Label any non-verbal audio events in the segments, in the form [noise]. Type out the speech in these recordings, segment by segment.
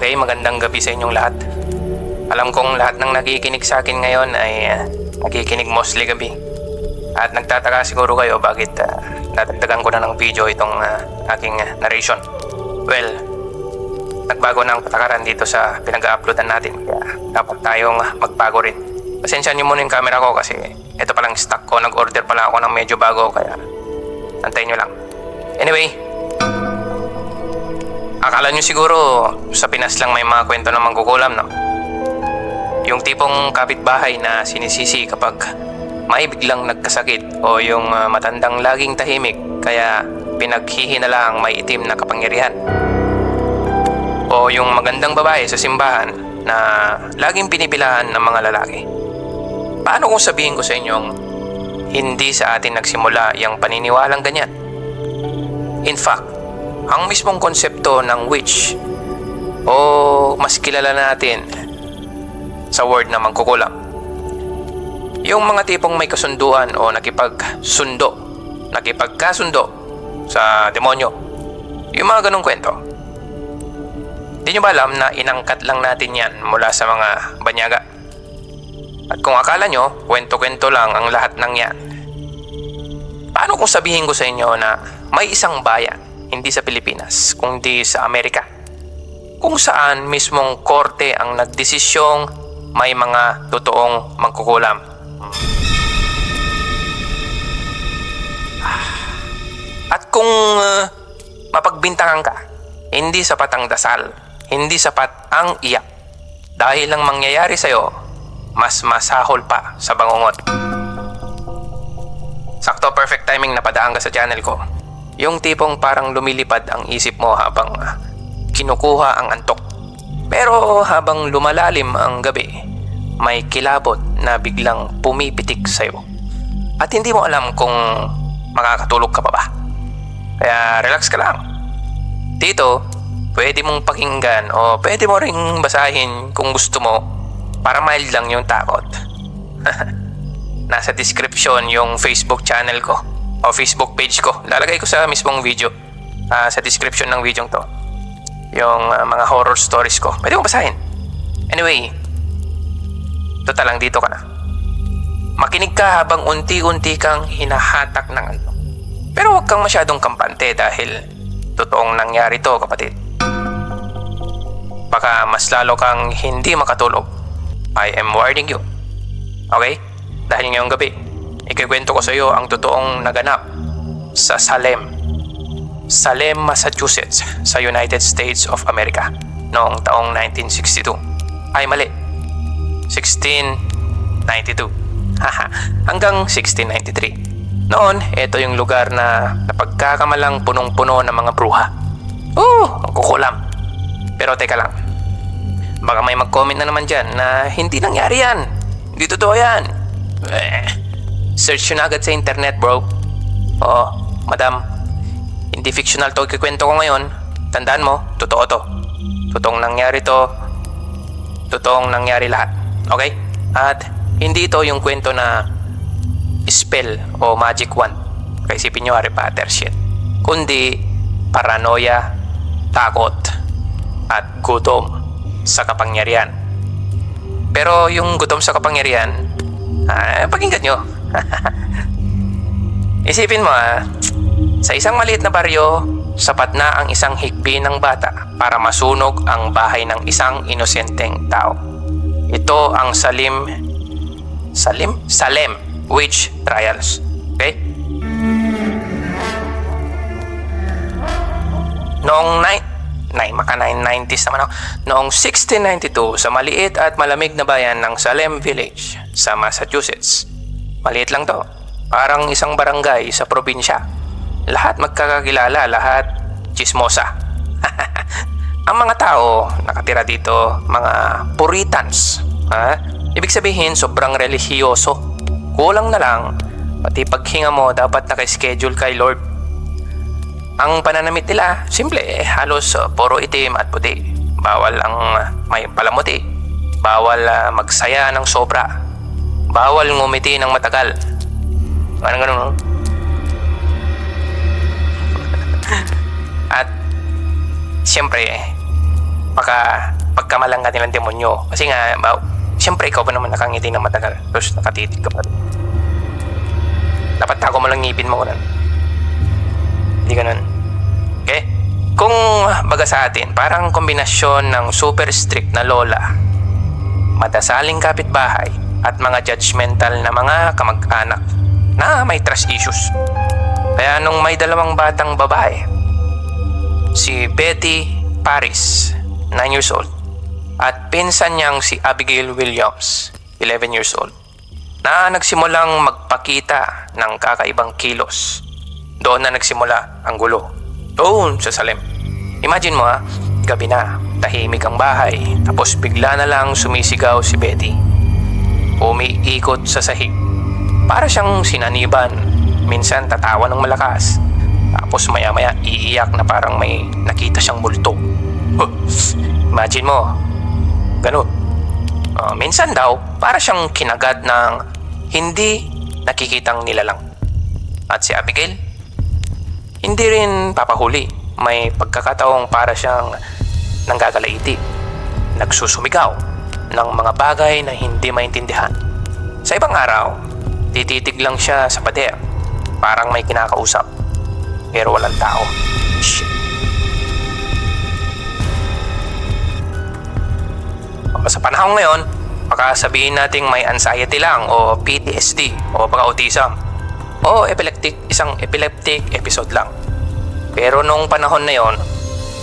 Okay, magandang gabi sa inyong lahat. Alam kong lahat ng nakikinig sa akin ngayon ay uh, nakikinig mostly gabi. At nagtataka siguro kayo bakit uh, nadagdagan ko na ng video itong uh, aking uh, narration. Well, nagbago na ang patakaran dito sa pinag-uploadan natin. Kaya dapat tayong magbago rin. Pasensya niyo muna yung camera ko kasi ito palang stock ko. Nag-order pala ako ng medyo bago kaya antayin nyo lang. Anyway, Akala nyo siguro sa Pinas lang may mga kwento ng mangkukulam, no? Yung tipong kapitbahay na sinisisi kapag may biglang nagkasakit o yung ah, matandang laging tahimik kaya pinaghihinala ang may itim na kapangyarihan. O yung magandang babae sa simbahan na laging pinipilahan ng mga lalaki. Paano kung sabihin ko sa inyong hindi sa atin nagsimula yung paniniwalang ganyan? In fact, ang mismong konsepto ng witch o mas kilala natin sa word na mangkukulam. Yung mga tipong may kasunduan o nakipagsundo, nakipagkasundo sa demonyo. Yung mga ganong kwento. Di nyo ba alam na inangkat lang natin yan mula sa mga banyaga? At kung akala nyo, kwento-kwento lang ang lahat ng yan. Paano kung sabihin ko sa inyo na may isang bayan hindi sa Pilipinas, kundi sa Amerika. Kung saan mismong korte ang nagdesisyong may mga totoong mangkukulam. At kung uh, mapagbintangan ka, hindi sapat ang dasal, hindi sapat ang iyak. Dahil ang mangyayari sa'yo, mas masahol pa sa bangungot. Sakto perfect timing na padaan ka sa channel ko. Yung tipong parang lumilipad ang isip mo habang kinukuha ang antok. Pero habang lumalalim ang gabi, may kilabot na biglang pumipitik sa'yo. At hindi mo alam kung makakatulog ka pa ba. Kaya relax ka lang. Dito, pwede mong pakinggan o pwede mo ring basahin kung gusto mo para mild lang yung takot. [laughs] Nasa description yung Facebook channel ko o Facebook page ko. Lalagay ko sa mismong video. ah, sa description ng video to. Yung ah, mga horror stories ko. Pwede mo basahin. Anyway, total lang dito ka na. Makinig ka habang unti-unti kang hinahatak ng ano. Pero huwag kang masyadong kampante dahil totoong nangyari to kapatid. Baka mas lalo kang hindi makatulog. I am warning you. Okay? Dahil ngayong gabi, ikikwento ko sa iyo ang totoong naganap sa Salem. Salem, Massachusetts sa United States of America noong taong 1962. Ay mali. 1692. [laughs] Haha, hanggang 1693. Noon, ito yung lugar na napagkakamalang punong-puno ng mga bruha. Oo, ang kukulam. Pero teka lang. Baka may mag-comment na naman dyan na hindi nangyari yan. Hindi totoo yan. Eh, search yun agad sa internet, bro. Oo, madam. Hindi fictional to kikwento ko ngayon. Tandaan mo, totoo to. Totoong nangyari to. Totoong nangyari lahat. Okay? At hindi ito yung kwento na spell o magic wand. Kaya isipin nyo Harry Potter shit. Kundi paranoia, takot, at gutom sa kapangyarihan. Pero yung gutom sa kapangyarihan, ah, pakinggan nyo. [laughs] Isipin mo ah, sa isang maliit na baryo, sapat na ang isang higbi ng bata para masunog ang bahay ng isang inosenteng tao. Ito ang Salim Salim? Salem Witch Trials. Okay? Noong ni- Nay, maka 990s naman ako. Noong 1692 sa maliit at malamig na bayan ng Salem Village sa Massachusetts. Maliit lang to. Parang isang barangay sa probinsya. Lahat magkakakilala, lahat chismosa. [laughs] Ang mga tao nakatira dito, mga Puritans. Ha? Ibig sabihin, sobrang relihiyoso. Kulang na lang, pati paghinga mo dapat naka-schedule kay Lord. Ang pananamit nila, simple eh, halos uh, puro itim at puti. Bawal ang uh, may palamuti. Bawal uh, magsaya ng sobra. Bawal ngumiti ng matagal. Parang ganun, no? At, siyempre, Baka pagkamalang ka nilang demonyo. Kasi nga, ba, siyempre ikaw ba naman nakangiti na matagal. Tapos nakatitig ka pa. Dapat tago mo lang ngipin mo ganun. Hindi ganun. Okay? Kung baga sa atin, parang kombinasyon ng super strict na lola, madasaling kapitbahay, at mga judgmental na mga kamag-anak na may trust issues. Kaya nung may dalawang batang babae, si Betty Paris, 9 years old, at pinsan niyang si Abigail Williams, 11 years old, na nagsimulang magpakita ng kakaibang kilos. Doon na nagsimula ang gulo. Doon sa Salem. Imagine mo ha, gabi na, tahimik ang bahay, tapos bigla na lang sumisigaw si Betty. Umiikot sa sahig. Para siyang sinaniban, minsan tatawa ng malakas. Tapos maya-maya iiyak na parang may nakita siyang multo. Imagine mo, ganun. Ah, minsan daw, para siyang kinagat ng hindi nakikitang nilalang. At si Abigail, hindi rin papahuli. May pagkakataong para siyang nanggagalaiti. Nagsusumigaw ng mga bagay na hindi maintindihan. Sa ibang araw, tititig lang siya sa pader. Parang may kinakausap. Pero walang tao. Shit. Sa panahon ngayon, baka sabihin nating may anxiety lang o PTSD o baka autism o epileptic, isang epileptic episode lang. Pero nung panahon na yon,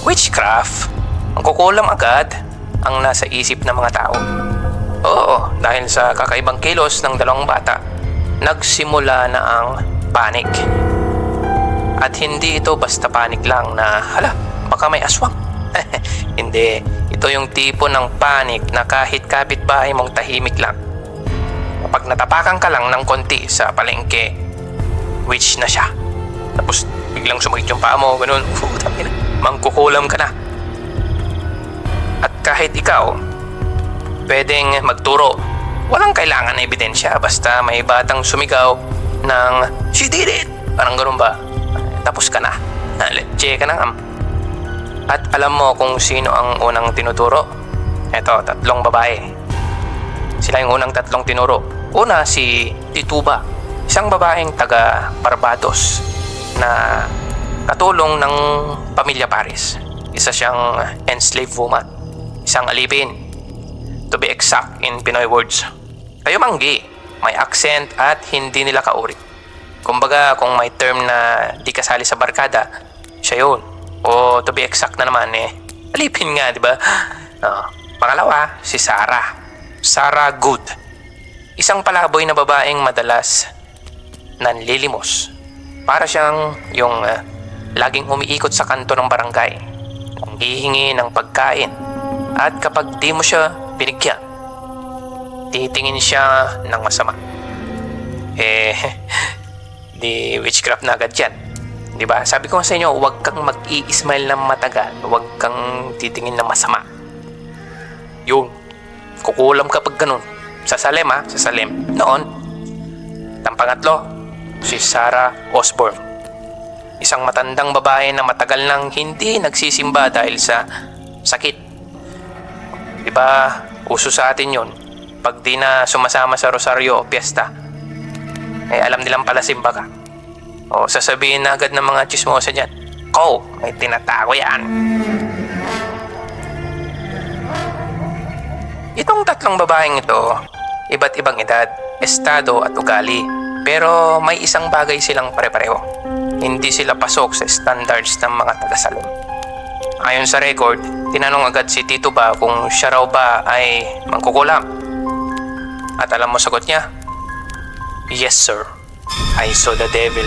witchcraft, ang kukulam agad ang nasa isip ng mga tao. Oo, dahil sa kakaibang kilos ng dalawang bata, nagsimula na ang panic. At hindi ito basta panic lang na, hala, baka may aswang. [laughs] hindi, ito yung tipo ng panic na kahit kapitbahay mong tahimik lang. Kapag natapakan ka lang ng konti sa palengke, witch na siya. Tapos biglang sumakit yung paa mo, ganun, [laughs] ina, mangkukulam ka na. Kahit ikaw, pwedeng magturo. Walang kailangan na ebidensya, basta may batang sumigaw ng, She did it! Parang ganun ba? Tapos ka na. Check ka na. At alam mo kung sino ang unang tinuturo? Eto, tatlong babae. Sila yung unang tatlong tinuro. Una, si Tituba. Isang babaeng taga Barbados na katulong ng pamilya Paris. Isa siyang enslaved woman. Isang alipin. To be exact in Pinoy words. Kayo manggi. May accent at hindi nila kauri. Kumbaga, kung may term na di kasali sa barkada, siya yun. O to be exact na naman eh, alipin nga, di ba? [gasps] Ah, pangalawa, si Sarah. Sarah Good. Isang palaboy na babaeng madalas nanlilimos. Para siyang yung ah, laging umiikot sa kanto ng barangay. Nanghihingi ng pagkain. At kapag di mo siya binigyan, titingin siya ng masama. Eh, [laughs] di witchcraft na agad yan. Di ba? Sabi ko sa inyo, huwag kang mag-i-smile ng matagal. Huwag kang titingin na masama. Yun. Kukulam kapag ganun. Sa Salem ha, sa Salem. Noon. Ang pangatlo, si Sarah Osborne. Isang matandang babae na matagal nang hindi nagsisimba dahil sa sakit. Di ba, uso sa atin yun. Pag di na sumasama sa rosaryo o piyesta, eh alam nilang pala simba ka. O sasabihin na agad ng mga chismosa dyan, Ko, may tinatago yan. Itong tatlong babaeng ito, iba't ibang edad, estado at ugali. Pero may isang bagay silang pare-pareho. Hindi sila pasok sa standards ng mga taga-salon. Ayon sa record, tinanong agad si Tito ba kung siya raw ba ay mangkukulam. At alam mo sagot niya, Yes sir, I saw the devil.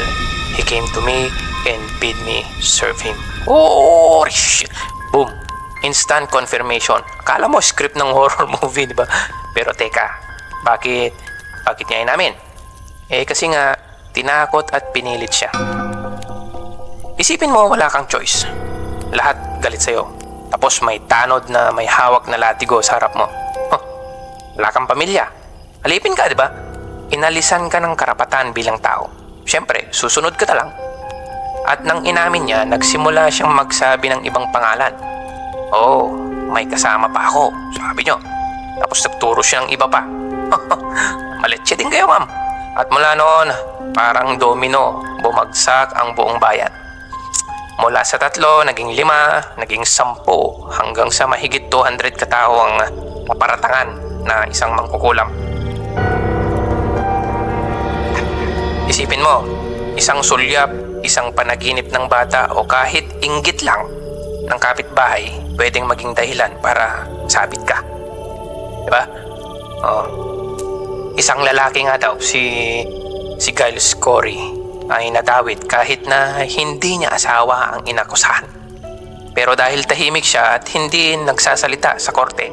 He came to me and bid me serve him. Oh, shit. Boom. Instant confirmation. Akala mo script ng horror [laughs] movie, di ba? Pero teka, bakit, bakit niya inamin? Eh kasi nga, tinakot at pinilit siya. Isipin mo wala kang choice. Lahat galit sa'yo. Tapos may tanod na may hawak na latigo sa harap mo. Huh, wala kang pamilya. Alipin ka, di ba? Inalisan ka ng karapatan bilang tao. Siyempre, susunod ka na lang. At nang inamin niya, nagsimula siyang magsabi ng ibang pangalan. Oh, may kasama pa ako, sabi nyo. Tapos nagturo siya ng iba pa. [laughs] Maletse din kayo, ma'am. At mula noon, parang domino, bumagsak ang buong bayan. Mula sa tatlo, naging lima, naging sampo, hanggang sa mahigit 200 katao ang naparatangan na isang mangkukulam. Isipin mo, isang sulyap, isang panaginip ng bata o kahit inggit lang ng kapitbahay pwedeng maging dahilan para sabit ka. Diba? Oh. Isang lalaki nga daw, si, si Giles Corey, ay nadawit kahit na hindi niya asawa ang inakusahan. Pero dahil tahimik siya at hindi nagsasalita sa korte,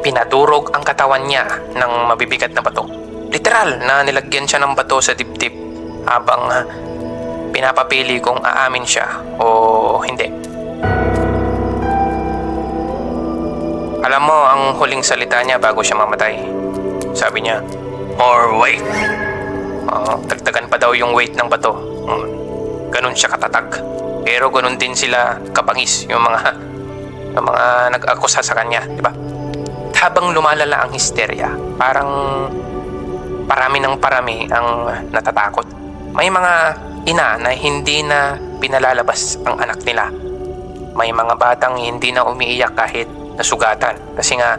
pinadurog ang katawan niya ng mabibigat na bato. Literal na nilagyan siya ng bato sa dibdib habang ah, pinapapili kung aamin siya o hindi. Alam mo ang huling salita niya bago siya mamatay. Sabi niya, or wait. Oo, dagdagan pa daw yung weight ng bato. Mm. Ganun siya katatag. Pero ganun din sila kapangis yung mga [laughs] yung mga nag-akusa sa kanya, di ba? Habang lumalala ang histerya, parang parami ng parami ang natatakot. May mga ina na hindi na pinalalabas ang anak nila. May mga batang hindi na umiiyak kahit nasugatan. Kasi nga,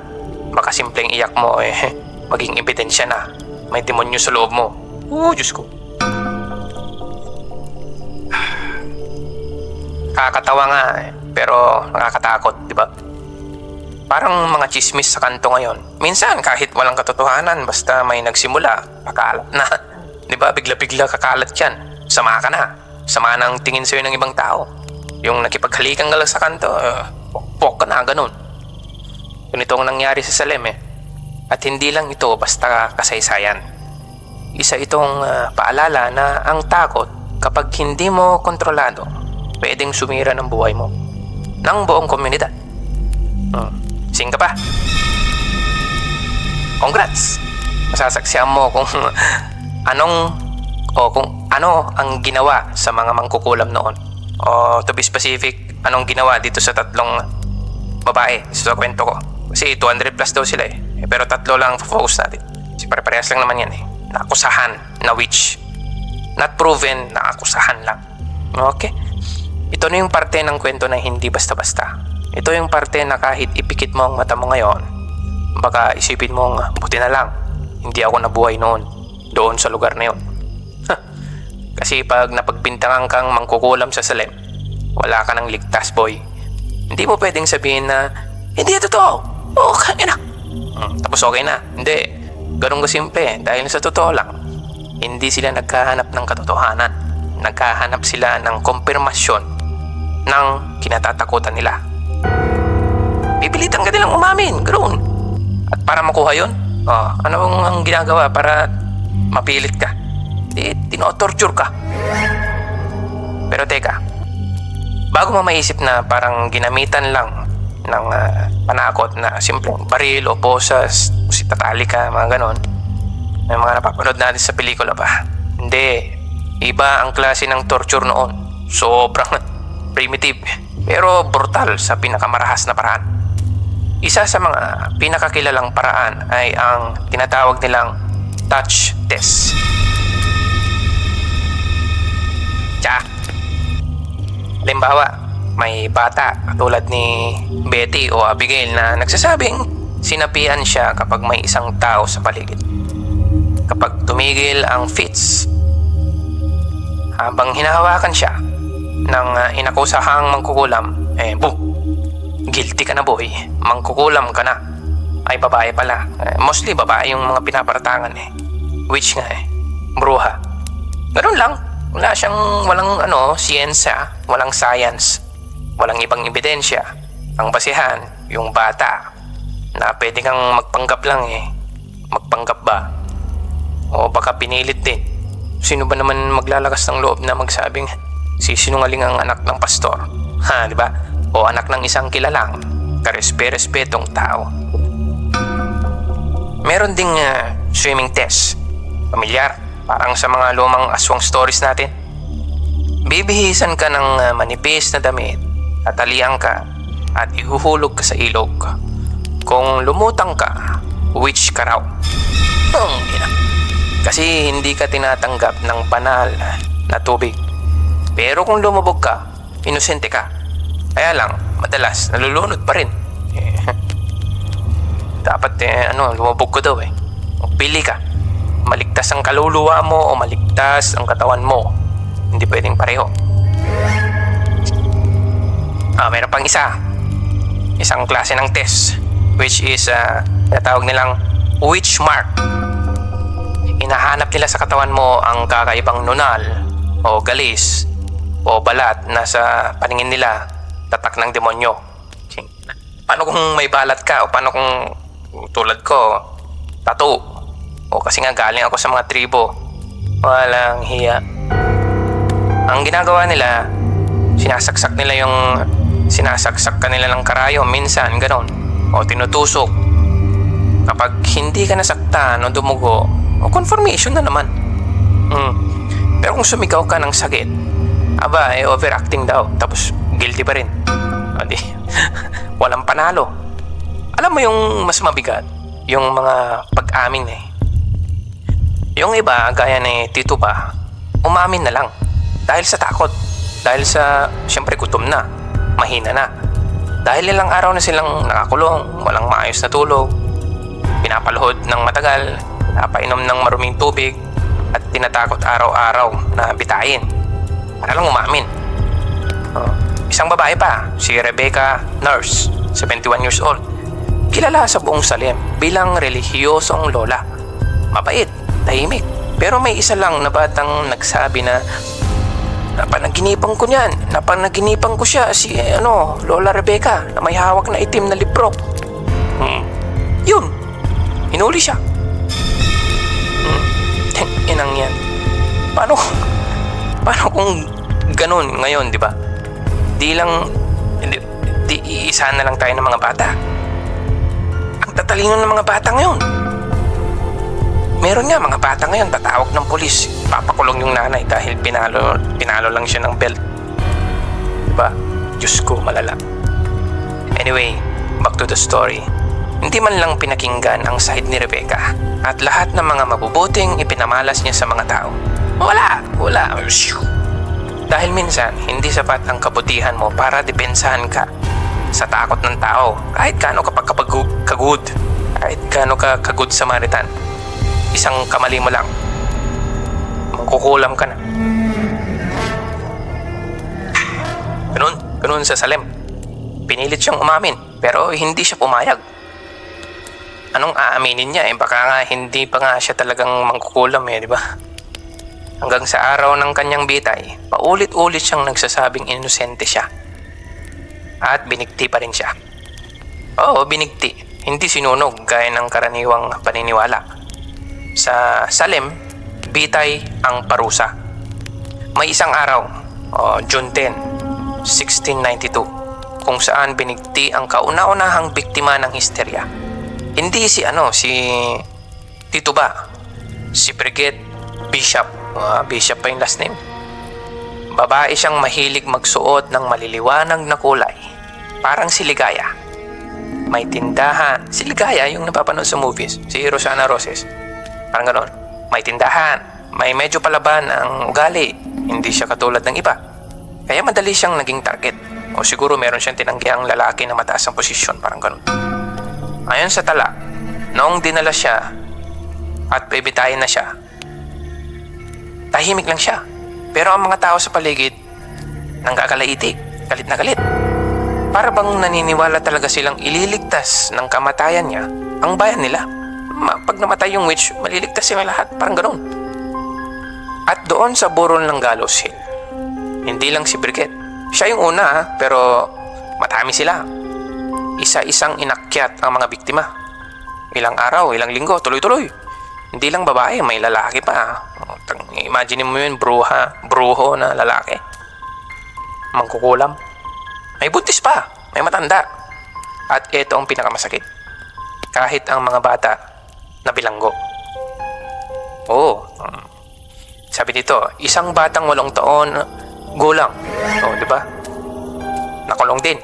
baka simpleng iyak mo eh, [laughs] maging ebidensya na. May demonyo sa loob mo. Oo, Diyos ko. Kakatawa nga eh, pero nakakatakot, di ba? Parang mga chismis sa kanto ngayon. Minsan kahit walang katotohanan basta may nagsimula, pakalat na. Di ba? Bigla-bigla kakalat yan. Sama ka na. Sama ng tingin sa'yo ng ibang tao. Yung nakipaghalikan ka lang sa kanto, uh, pok ka na, ganun. Ganito ang nangyari sa Salem eh. At hindi lang ito basta kasaysayan. Isa itong ah, paalala na ang takot kapag hindi mo kontrolado, pwedeng sumira ng buhay mo. Ng buong komunidad. Hmm. Sing ka pa. Congrats! Masasaksihan mo kung [laughs] anong o kung ano ang ginawa sa mga mangkukulam noon. O to be specific, anong ginawa dito sa tatlong babae sa kwento ko. Kasi 200 plus daw sila eh. Pero tatlo lang ang focus natin. Kasi pare-parehas lang naman yan eh. Naakusahan na witch. Not proven, naakusahan lang. Okay? Ito na yung parte ng kwento na hindi basta-basta. Ito yung parte na kahit ipikit mo ang mata mo ngayon, baka isipin mong buti na lang, hindi ako nabuhay noon, doon sa lugar na yun. Kasi pag napagbintangan kang mangkukulam sa Salem, wala ka ng ligtas, boy. Hindi mo pwedeng sabihin na, hindi ito totoo. Oo, kaya na. Hmm, tapos okay na. Hindi. Ganun ka simple. Dahil sa totoo lang, hindi sila nagkahanap ng katotohanan. Nagkahanap sila ng kompirmasyon ng kinatatakutan nila. Pipilitan ka nilang umamin. Ganun. At para makuha yun, oh, ano ang ginagawa para mapilit ka? Di, tinotorture ka. Pero teka, bago mo maisip na parang ginamitan lang ng ah, panakot na simpleng baril o posas si tatali ka, mga ganon. May mga napapanood natin sa pelikula pa. Hindi. Iba ang klase ng torture noon. Sobrang [laughs] primitive pero brutal sa pinakamarahas na paraan. Isa sa mga pinakakilalang paraan ay ang tinatawag nilang touch test. Tsa, Halimbawa, may bata katulad ni Betty o Abigail na nagsasabing sinapian siya kapag may isang tao sa paligid. Kapag tumigil ang fits, habang hinahawakan siya ng uh, inakusahang mangkukulam, eh boom, guilty ka na boy, mangkukulam ka na. Ay babae pala, Eh, mostly babae yung mga pinaparatangan eh. Which nga eh, bruha. Ganun lang, wala siyang walang ano, siyensya, walang science, walang ibang ebidensya. Ang basihan, yung bata, na pwede kang magpanggap lang eh. Magpanggap ba? O baka pinilit din. Sino ba naman maglalakas ng loob na magsabing sisinungaling ang anak ng pastor? Ha, di ba? O anak ng isang kilalang, karespe-respetong tao. Meron ding ah, swimming test. Pamilyar, parang sa mga lumang aswang stories natin. Bibihisan ka ng ah, manipis na damit, tatalian ka, at ihuhulog ka sa ilog. Kung lumutang ka, witch ka raw. Kasi hindi ka tinatanggap ng banal na tubig. Pero kung lumubog ka, inosente ka. Kaya lang, madalas nalulunod pa rin. [laughs] Dapat eh, ano, lumubog ko daw eh. O, Pili ka. Maligtas ang kaluluwa mo o maligtas ang katawan mo. Hindi pwedeng pareho. Ah, meron pang isa. Isang klase ng test which is uh, natawag nilang witch mark. Hinahanap nila sa katawan mo ang kakaibang nunal o galis o balat na sa paningin nila tatak ng demonyo. Paano kung may balat ka o paano kung tulad ko tattoo o kasi nga galing ako sa mga tribo walang hiya ang ginagawa nila sinasaksak nila yung sinasaksak ka nila ng karayo minsan ganon. O tinutusok. Kapag hindi ka nasaktan o dumugo o confirmation na naman. Mm. pero kung sumigaw ka ng sakit aba eh overacting daw. Tapos guilty pa rin. O di [laughs] walang panalo. Alam mo yung mas mabigat? Yung mga pag-amin eh. Yung iba gaya ni Tito pa umamin na lang. Dahil sa takot. Dahil sa siyempre gutom na mahina na. Dahil ilang araw na silang nakakulong walang maayos na tulog pinapaluhod ng matagal napainom ng maruming tubig at tinatakot araw-araw na bitain para lang umamin. Oh, isang babae pa si Rebecca Nurse 71 years old kilala sa buong Salem bilang relihiyosong lola. Mabait tahimik pero may isa lang na batang nagsabi na Napanaginipan ko niyan. Napanaginipan ko siya si eh, ano, Lola Rebecca na may hawak na itim na libro. Hmm. Yun. Hinuli siya. Hmm. Inang yan. Paano, [laughs] paano kung ganun ngayon, di ba? Di lang, di, di iisa na lang tayo ng mga bata. Ang tatalino ng mga bata ngayon. Meron nga mga bata ngayon tatawag ng polis. Papakulong yung nanay dahil pinalo, pinalo lang siya ng belt. Diba? Diyos ko, malala. Anyway, back to the story. Hindi man lang pinakinggan ang side ni Rebecca at lahat ng mga mabubuting ipinamalas niya sa mga tao. Wala! Wala! Dahil minsan, hindi sapat ang kabutihan mo para depensahan ka sa takot ng tao kahit gaano ka pagkapag- kagud kahit gaano ka kagud sa maritan isang kamali mo lang. Mangkukulam ka na. Ganun ganun sa Salem. Pinilit siyang umamin pero hindi siya pumayag. Anong aaminin niya? Eh baka nga hindi pa nga siya talagang mangkukulam eh di ba? Hanggang sa araw ng kanyang bitay paulit-ulit siyang nagsasabing inosente siya. At binigti pa rin siya. Oo binigti. Hindi sinunog gaya ng karaniwang paniniwala sa Salem, bitay ang parusa. May isang araw, o June 10, 1692, kung saan binigti ang kauna-unahang biktima ng histerya. Hindi si ano, si Tito ba? Si Brigette Bishop. Ah, Bishop pa yung last name. Babae siyang mahilig magsuot ng maliliwanag na kulay. Parang si Ligaya. May tindahan. Si Ligaya yung napapanood sa movies. Si Rosana Roses. Parang ganon. May tindahan. May medyo palaban ang ugali. Hindi siya katulad ng iba. Kaya madali siyang naging target. O siguro meron siyang tinanggiang lalaki na mataas ang posisyon. Parang ganon. Ayon sa tala, noong dinala siya at bibitayin na siya, tahimik lang siya. Pero ang mga tao sa paligid, nanggagalaiti, galit na galit. Para bang naniniwala talaga silang ililigtas ng kamatayan niya ang bayan nila pag namatay yung witch, maliligtas sila lahat. Parang ganun. At doon sa burol ng Gallows Hill, hindi lang si Brigitte. Siya yung una, pero matami sila. Isa-isang inakyat ang mga biktima. Ilang araw, ilang linggo, tuloy-tuloy. Hindi lang babae, may lalaki pa. Imagine mo yun, bruha, bruho na lalaki. Mangkukulam. May buntis pa, may matanda. At ito ang pinakamasakit. Kahit ang mga bata na bilanggo. Oo. mm. Sabi dito, isang batang walong taon gulang. Oo, di ba? Nakulong din.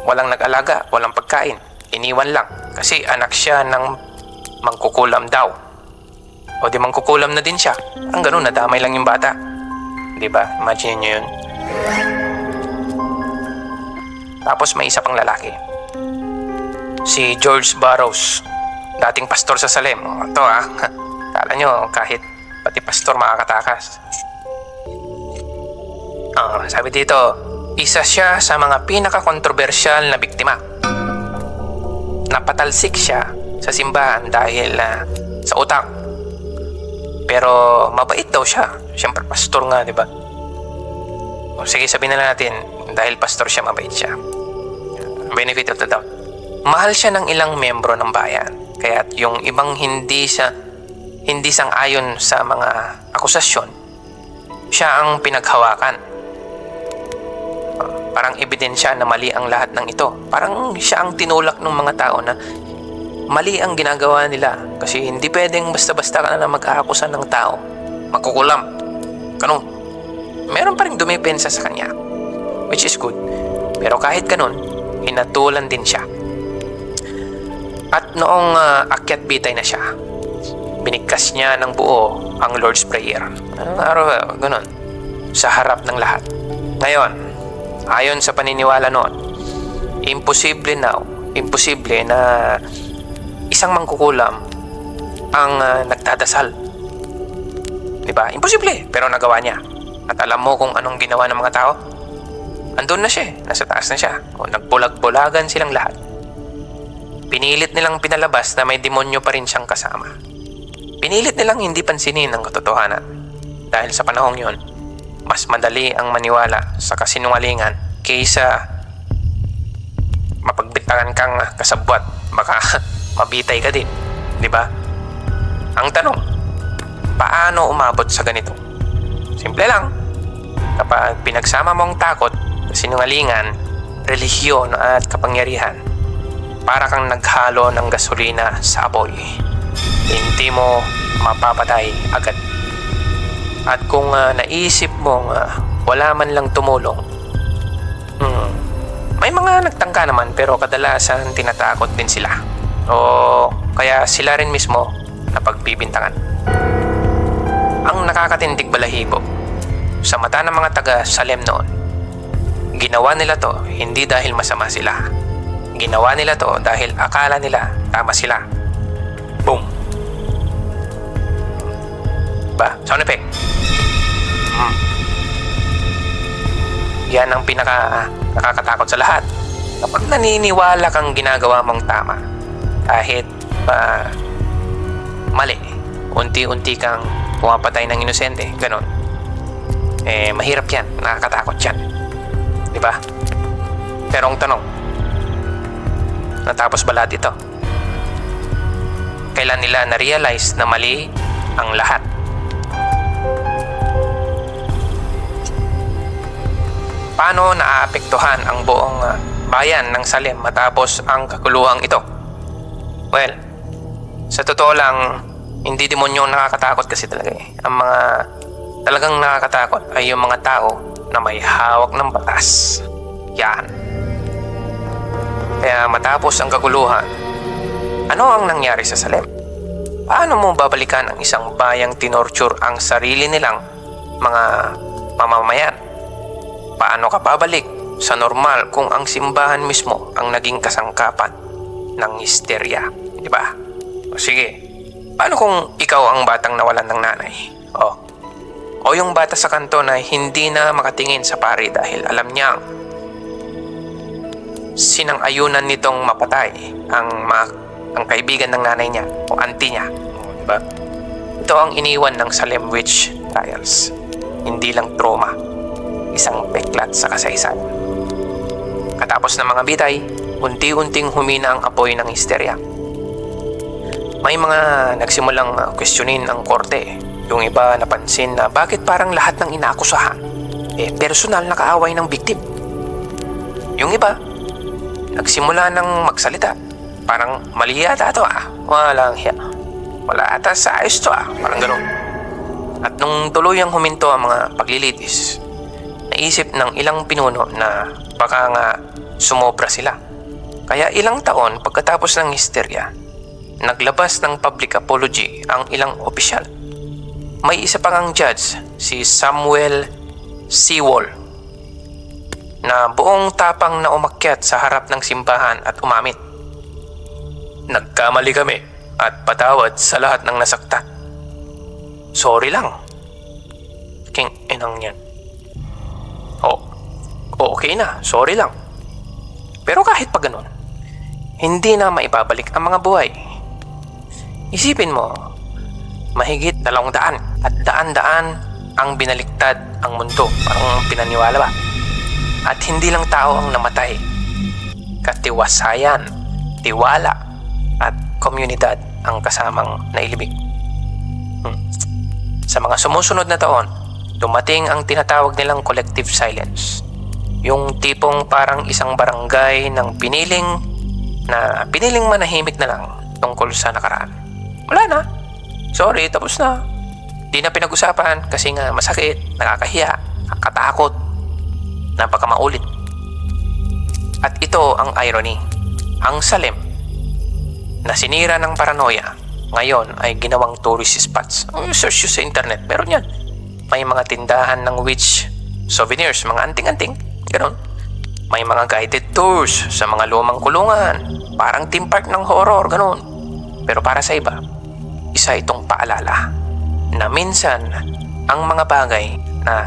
walang nag-alaga, walang pagkain. Iniwan lang kasi anak siya ng mangkukulam daw. O di mangkukulam na din siya. Ang ganun, nadamay lang yung bata. Di ba? Imagine nyo yun. Tapos may isa pang lalaki. Si George Barrows. Dating pastor sa Salem. Ito ah. [laughs] Kala nyo, kahit pati pastor makakatakas. Ah, sabi dito, isa siya sa mga pinaka-kontrobersyal na biktima. Napatalsik siya sa simbahan dahil ah, sa utak. Pero mabait daw siya. Siyempre, pastor nga, di ba? O, sige, sabihin na natin, dahil pastor siya, mabait siya. Benefit of the doubt. Mahal siya ng ilang membro ng bayan. Kaya yung ibang hindi sa hindi sang ayon sa mga akusasyon, siya ang pinaghawakan. Parang ebidensya na mali ang lahat ng ito. Parang siya ang tinulak ng mga tao na mali ang ginagawa nila. Kasi hindi pwedeng basta-basta ka na mag-aakusa ng tao. Makukulam. Ganun. Meron pa rin dumipensa sa kanya. Which is good. Pero kahit ganun, hinatulan din siya. At noong ah, akyat bitay na siya, binigkas niya ng buo ang Lord's Prayer. Araw, ganun. Sa harap ng lahat. Ngayon, ayon sa paniniwala noon, imposible now, imposible na isang mangkukulam ang ah, nagdadasal. Di ba? Imposible, pero nagawa niya. At alam mo kung anong ginawa ng mga tao? Andun na siya, nasa taas na siya. O nagbulag-bulagan silang lahat. Pinilit nilang pinalabas na may demonyo pa rin siyang kasama. Pinilit nilang hindi pansinin ang katotohanan. Dahil sa panahong yon, mas madali ang maniwala sa kasinungalingan kaysa mapagbintangan kang kasabwat. Baka [laughs] mabitay ka din. Di ba? Ang tanong, paano umabot sa ganito? Simple lang. Kapag pinagsama mo ang takot, sinungalingan, relihiyon at kapangyarihan, para kang naghalo ng gasolina sa apoy. Hindi mo mapapatay agad. At kung ah, naisip mong ah, wala man lang tumulong, hmm, may mga nagtangka naman pero kadalasan tinatakot din sila. O kaya sila rin mismo napagbibintangan. Ang nakakatindig balahibo sa mata ng mga taga Salem noon, ginawa nila to hindi dahil masama sila. Ginawa nila to dahil akala nila tama sila. Boom. Ba, sound effect. Hmm. Yan ang pinaka nakakatakot sa lahat. Kapag naniniwala kang ginagawa mong tama, kahit pa mali, unti-unti kang pumapatay ng inosente, ganon. Eh, mahirap yan. Nakakatakot yan. Di ba? Pero ang tanong, natapos ba lahat ito? Kailan nila na-realize na mali ang lahat? Paano naaapektuhan ang buong ah, bayan ng Salem matapos ang kaguluhang ito? Well, sa totoo lang, hindi demonyo ang nakakatakot kasi talaga eh. Ang mga talagang nakakatakot ay yung mga tao na may hawak ng batas. Yan. Kaya matapos ang kaguluhan, ano ang nangyari sa Salem? Paano mo babalikan ang isang bayang tinorture ang sarili nilang mga mamamayan? Paano ka babalik sa normal kung ang simbahan mismo ang naging kasangkapan ng histerya? Di ba? O sige, paano kung ikaw ang batang nawalan ng nanay? O, o yung bata sa kanto na hindi na makatingin sa pari dahil alam niyang sinang ayunan nitong mapatay ang mga, ang kaibigan ng nanay niya o auntie niya. O, Diba? Ito ang iniwan ng Salem Witch Trials. Hindi lang trauma, isang peklat sa kasaysayan. Katapos ng mga bitay, unti-unting humina ang apoy ng histerya. May mga nagsimulang uh, questionin ang korte. Yung iba napansin na bakit parang lahat ng inaakusahan eh personal na kaaway ng biktim. Yung iba, nagsimula ng magsalita. Parang mali yata ito ah. Walang hiya. Wala ata sa ayos to ah. Parang ganun. At nung tuluyang huminto ang mga paglilitis, naisip ng ilang pinuno na baka nga sumobra sila. Kaya ilang taon pagkatapos ng histerya, naglabas ng public apology ang ilang opisyal. May isa pang ang judge, si Samuel Sewall, na buong tapang na umakyat sa harap ng simbahan at umamit. Nagkamali kami at patawad sa lahat ng nasaktan. Sorry lang. King inang yan. Oh, okay na. Sorry lang. Pero kahit pa ganun, hindi na maibabalik ang mga buhay. Isipin mo, mahigit dalawang daan at daan-daan ang binaliktad ang mundo. Parang pinaniwala ba? At hindi lang tao ang namatay. Katiwasayan, tiwala, at komunidad ang kasamang nailibig. Hmm. Sa mga sumusunod na taon, dumating ang tinatawag nilang collective silence. Yung tipong parang isang barangay ng piniling na piniling manahimik na lang tungkol sa nakaraan. Wala na. Sorry, tapos na. Di na pinag-usapan kasi nga masakit, nakakahiya, nakakatakot, napaka maulit. At ito ang irony. Ang Salem na sinira ng paranoia ngayon ay ginawang tourist spots. Ang search sa internet, meron yan. May mga tindahan ng witch souvenirs, mga anting-anting, ganun. May mga guided tours sa mga lumang kulungan, parang theme park ng horror, ganun. Pero para sa iba, isa itong paalala na minsan ang mga bagay na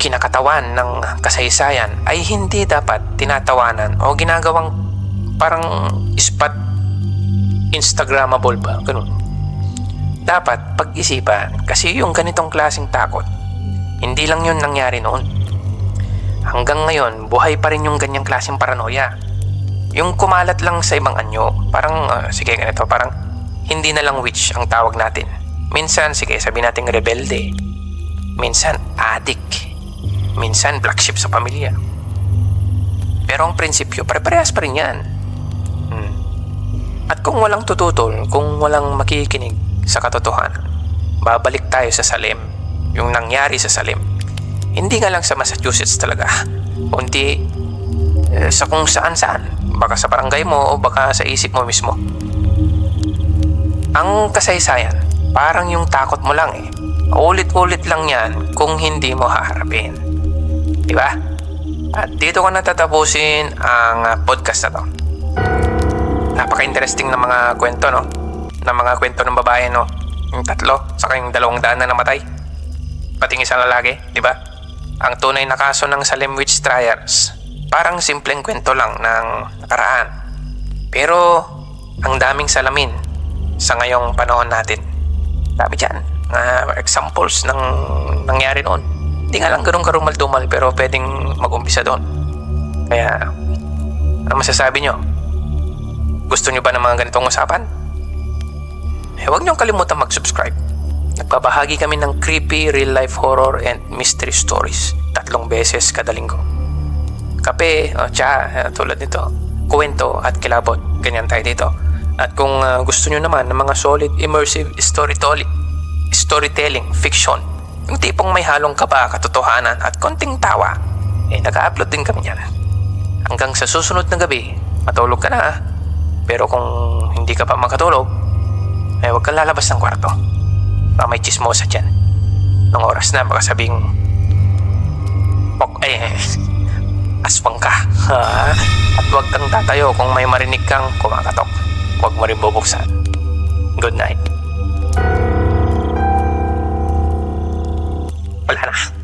kinakatawan ng kasaysayan ay hindi dapat tinatawanan o ginagawang parang spot Instagrammable ba? Ganun. Dapat pag-isipan kasi yung ganitong klaseng takot, hindi lang yun nangyari noon. Hanggang ngayon, buhay pa rin yung ganyang klaseng paranoia. Yung kumalat lang sa ibang anyo, parang, ah, sige ganito, parang hindi na lang witch ang tawag natin. Minsan, sige, sabi natin rebelde. Minsan, addict. Minsan, black sheep sa pamilya. Pero ang prinsipyo, pare-parehas pa rin yan. Hmm. At kung walang tututol, kung walang makikinig sa katotohanan, babalik tayo sa Salem, yung nangyari sa Salem. Hindi nga lang sa Massachusetts talaga, kundi eh, sa kung saan saan. Baka sa barangay mo o baka sa isip mo mismo. Ang kasaysayan, parang yung takot mo lang eh. Ulit-ulit lang yan kung hindi mo haharapin. Di ba? At dito ko natatapusin ang ah, podcast na to napaka-interesting ng mga kwento, no? Ng mga kwento ng babae, no? Yung tatlo, saka yung dalawang daan na namatay. Pati isang lalaki, di ba? Ang tunay na kaso ng Salem Witch Trials, parang simpleng kwento lang ng nakaraan. Pero, ang daming salamin sa ngayong panahon natin. Dami dyan, mga examples ng nangyari noon. Hindi nga lang ganun karumal-dumal pero pwedeng mag-umpisa doon. Kaya, ano masasabi nyo? Gusto nyo ba ng mga ganitong usapan? Eh, huwag nyo kalimutan mag-subscribe. Nagbabahagi kami ng creepy real-life horror and mystery stories tatlong beses kada linggo. Kape, o tsa, eh, tulad nito, kwento at kilabot, ganyan tayo dito. At kung uh, gusto nyo naman ng mga solid immersive storytelling, storytelling, fiction, yung tipong may halong kaba, katotohanan at konting tawa, eh nag-upload din kami yan. Hanggang sa susunod na gabi, matulog ka na ah. Pero kung hindi ka pa makatulog, eh huwag kang lalabas ng kwarto. Baka may chismosa dyan. Nung oras na, baka sabing... Pok, eh, aswang ka. Ha? [laughs] At huwag kang tatayo kung may marinig kang kumakatok. Huwag mo rin bubuksan. Good night. Gracias.